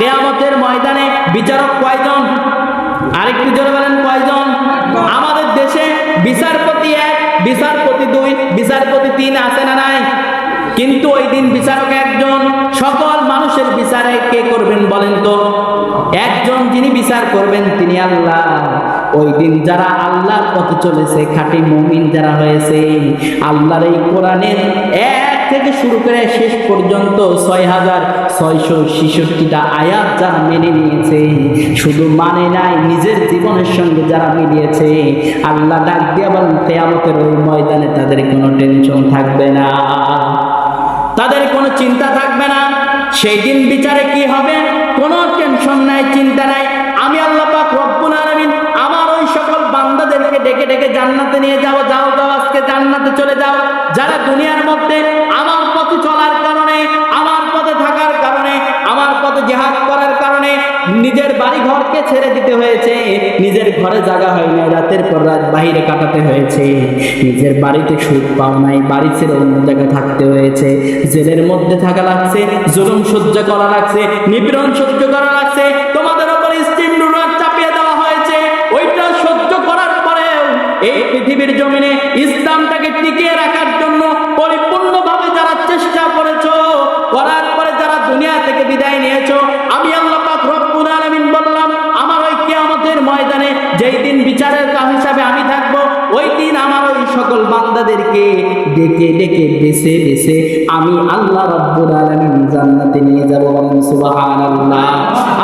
কেয়ামতের ময়দানে বিচারক কয়জন? আরেকটু জোরে বলেন, কয়জন? আমাদের দেশে বিচারপতি এক, বিচারপতি দুই, বিচারপতি তিন আছে না নাই? কিন্তু ওই দিন বিচারক একজন। সকল মানুষের বিচারে কে করবেন বলেন তো? একজন যিনি বিচার করবেন, তিনি আল্লাহ। ওই দিন যারা আল্লাহর পথে চলেছে, খাঁটি মুমিন যারা হয়েছে, আল্লাহর এই কোরআনের এক থেকে শুরু করে শেষ পর্যন্ত ছয় হাজার ছয়শো ছেষট্টিটা আয়াত যারা মেনে নিয়েছে, শুধু মানে নাই, নিজের জীবনের সঙ্গে যারা মিলিয়েছে, আল্লাহ ডাক দিয়ে বলেন, কেয়ামতের ওই ময়দানে তাদের কোনো টেনশন থাকবে না। তাদের কোনো চিন্তা থাকবে না। সেই দিন বিচারে কি হবে? কোনো টেনশন নাই, চিন্তা নাই। ডেকে ডেকে জান্নাতে নিয়ে যাও যাও যাও, আজকে জান্নাতে চলে যাও। যারা দুনিয়ার মধ্যে আমার পথে চলার কারণে, আমার পথে থাকার কারণে, আমার পথে জেহাদ করার কারণে নিজের বাড়ি ঘরকে ছেড়ে দিতে হয়েছে, নিজের ঘরে জায়গা হয় না রাতের পর রাত বাহিরে কাটাতে হয়েছে। নিজের বাড়িতে সুখ পাও নাই, বাড়ি ছেড়ে অন্য জায়গায় থাকতে হয়েছে। জেলের মধ্যে থাকা লাগছে, জুলুম সহ্য করা লাগছে, নিপীড়ন সহ্য করা ইসলামটাকে টিকিয়ে রাখার জন্য পরিপূর্ণভাবে যারা চেষ্টা করেছ, করার পরে যারা দুনিয়া থেকে বিদায় নিয়েছো, আমি আল্লাহ পাক রব্বুল আলামিন বললাম, আমার ওই কিয়ামতের ময়দানে যেই দিন বিচারের কা হিসাবে আমি থাকব, ওই দিন আমার ওই সকল বান্দাদেরকে ডেকে ডেকে বেছে বেছে আমি আল্লাহ রব্বুল আলামিন জান্নাতে নিয়ে যাব সুবহানাল্লাহ।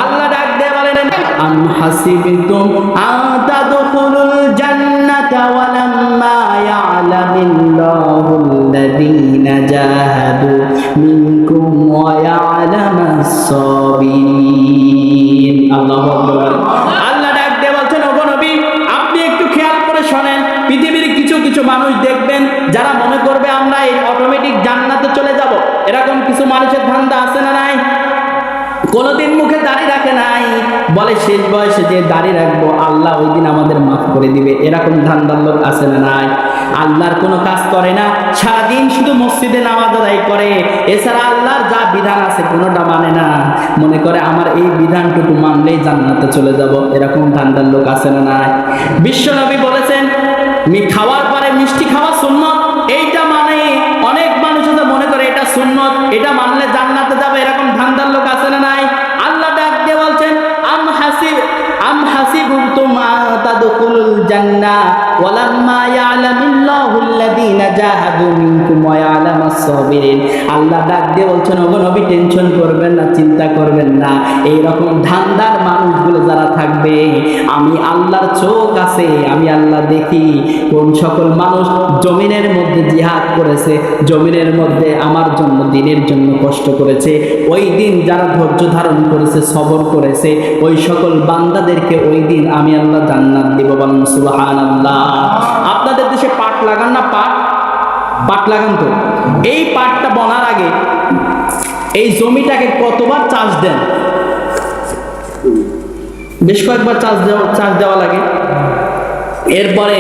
আল্লাহ ডাক দিয়ে বলেন, আম হাসিবতুম আতাদখুলুল জান্নাতা ইয়ালামিল্লাহুল্লাযীনা জাহাদু মিনকুম ওয়া ইয়ালামাস সাবিরিন আল্লাহু ডাক দিয়ে বলছেন ওগো নবী আপনি একটু খেয়াল করে শোনেন। পৃথিবীর কিছু কিছু মানুষ দেখবেন যারা মনে করবে আমরা এই অটোমেটিক জান্নাতে চলে যাব। এরকম কিছু মানুষের ধান্দা আছে না নাই? কোনোদিন মুখে দাড়ি রাখে নাই? বলে শেষ বয়সে যে দাড়ি রাখব আল্লাহ ওই দিন আমাদের মাফ করে দিবে। এরকম ধান্দার লোক আছে না নাই? আল্লাহর কোনো কাজ করে না। সারাদিন শুধু মসজিদে নামাজ আদায় করে। এছাড়া আল্লাহর যা বিধান আছে কোনোটা মানে না। মনে করে আমার এই বিধানটুকু মানলেই জান্নাতে চলে যাব। এরকম ধান্দার লোক আছে না নাই? বিশ্বনবী বলেছেন খাওয়ার পরে মিষ্টি খাওয়া শূন্য এইটা আল্লাহ ডাক দিয়ে বলছেন, ওগো নবী, টেনশন করবেন না, চিন্তা করবেন না। ধান্দার মানুষগুলো যারা থাকবে, আমি আল্লাহর চোখ আছে, আমি আল্লাহ দেখি। কোন সকল মানুষ জমিনের মধ্যে জিহাদ করেছে, জমিনের মধ্যে আমার জন্য, দিনের জন্য কষ্ট করেছে। ওই দিন যারা ধৈর্য ধারণ করেছে, সবর করেছে, ওই সকল বান্দাদেরকে ওই দিন আমি আল্লাহ জান্নাত দিব বলেন আপনাদের দেশে পাট লাগান না পাট? পাট লাগান তো। এই পাটটা বনার আগে এই জমিটাকে কতবার চাষ দেন? বেশ কয়েকবার চাষ দেওয়া চাষ দেওয়া লাগে। এরপরে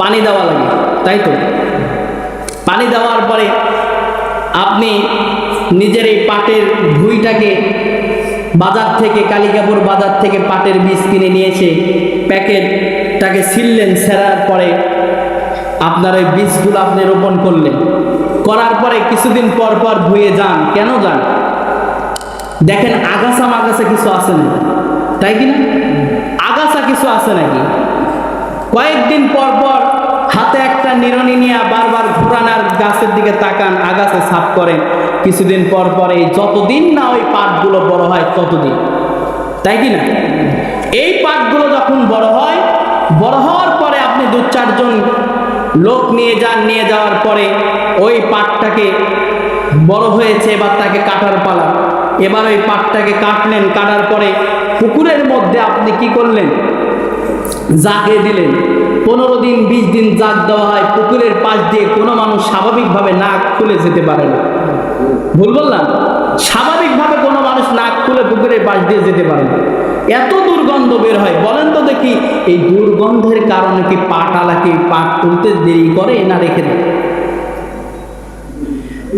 পানি দেওয়া লাগে, তাই তো? পানি দেওয়ার পরে আপনি নিজের এই পাটের ভুঁইটাকে বাজার থেকে, কালিকাপুর বাজার থেকে পাটের বীজ কিনে নিয়েছে প্যাকেটটাকে ছিললেন ছেঁড়ার পরে আপনার ওই বীজগুলো আপনি রোপণ করলেন। করার পরে কিছুদিন পর পর ধুয়ে যান। কেন যান? দেখেন আগাছা মাগাছা কিছু আছে না। তাই কি না? আগাছা কিছু আছে নাকি? কয়েকদিন পর পর হাতে একটা নিরনি নিয়ে বারবার ঘুরান আর গাছের দিকে তাকান, আগাছা সাফ করেন। কিছুদিন পর পর এই যতদিন না ওই পাটগুলো বড় হয়, ততদিন। তাই কি না? এই পাটগুলো যখন বড় হয়, বড় হওয়ার পরে আপনি দু চারজন লোক নিয়ে যান, নিয়ে যাওয়ার পরে ওই পাটটাকে বড় হয়েছে, এবার তাকে কাটার পালা। এবার ওই পাটটাকে কাটলেন, কাটার পরে পুকুরের মধ্যে আপনি কি করলেন? জাগে দিলেন। পনেরো দিন, বিশ দিন জাগ দেওয়া হয়, পুকুরের পাশ দিয়ে কোনো মানুষ স্বাভাবিকভাবে নাক খুলে যেতে পারে না। ভুল বললাম? স্বাভাবিকভাবে কোনো মানুষ নাক খুলে পুকুরের পাশ দিয়ে যেতে পারে না। এত দুর্গন্ধ বের হয়। বলেন তো দেখি, এই দুর্গন্ধের কারণে কি পাটালা কি পাট তুলতে দেরি করে না রেখে দেয়?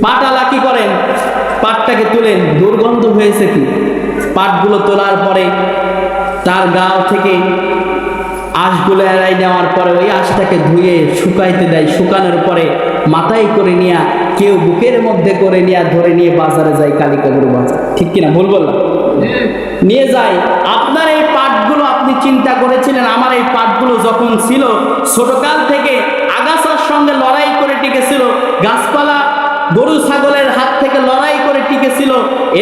পাটালা কি করেন? পাটটাকে তুলেন। দুর্গন্ধ হয়েছে কি? পাটগুলো তোলার পরে তার গাও থেকে আঁশগুলো এড়াই নেওয়ার পরে ওই আঁশটাকে ধুয়ে শুকাইতে দেয়। শুকানোর পরে মাথায় করে নিয়ে, কেউ বুকের মধ্যে করে নিয়ে, ধরে নিয়ে বাজারে যায় কালিকাগুরু বাজার। ঠিক কিনা? ভুল বললাম? নিয়ে যায়। আপনার এই পাটগুলো আপনি চিন্তা করেছিলেন, আমার এই পাটগুলো যখন ছিল, ছোটকাল থেকে আগাছার সঙ্গে লড়াই করে টিকেছিল, গাছপালা, গরু, ছাগলের হাত থেকে লড়াই করে টিকেছিল,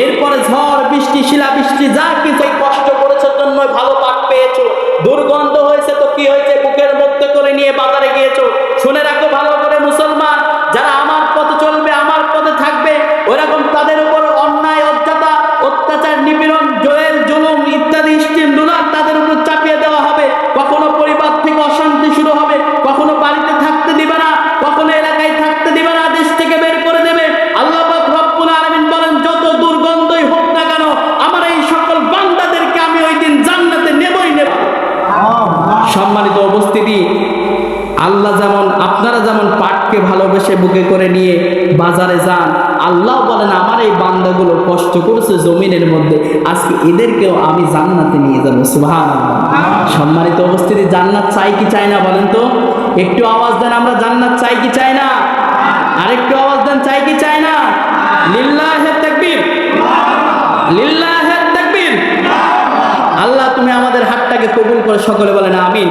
এরপরে ঝড়, বৃষ্টি শিলা বৃষ্টি যা কিছু কষ্ট করেছ জন্য ভালো পাঠ পেয়েছ। দুর্গন্ধ হয়েছে তো কি হয়েছে? বুকের মধ্যে করে নিয়ে বাজারে গিয়েছো। শুনে রাখো বুকে করে নিয়ে বাজারে যান। আল্লাহ বলেন আমার এই বান্দাগুলো কষ্ট করেছে জমিনের মধ্যে। আজকে এদেরকেও আমি জান্নাতে নিয়ে যাব। সুভান সম্মানিত উপস্থিতি জান্নাত চাই কি চাই না বলেন তো? একটু আওয়াজ দেন আমরা জান্নাত চাই কি চাই না? আরেকটু আওয়াজ দেন চাই কি চাই না? লিল্লাহে তাকবীর। লিল্লাহে তাকবীর। আল্লাহ তুমি আমাদের হাতটাকে কবুল করে সকলে বলেন আমিন।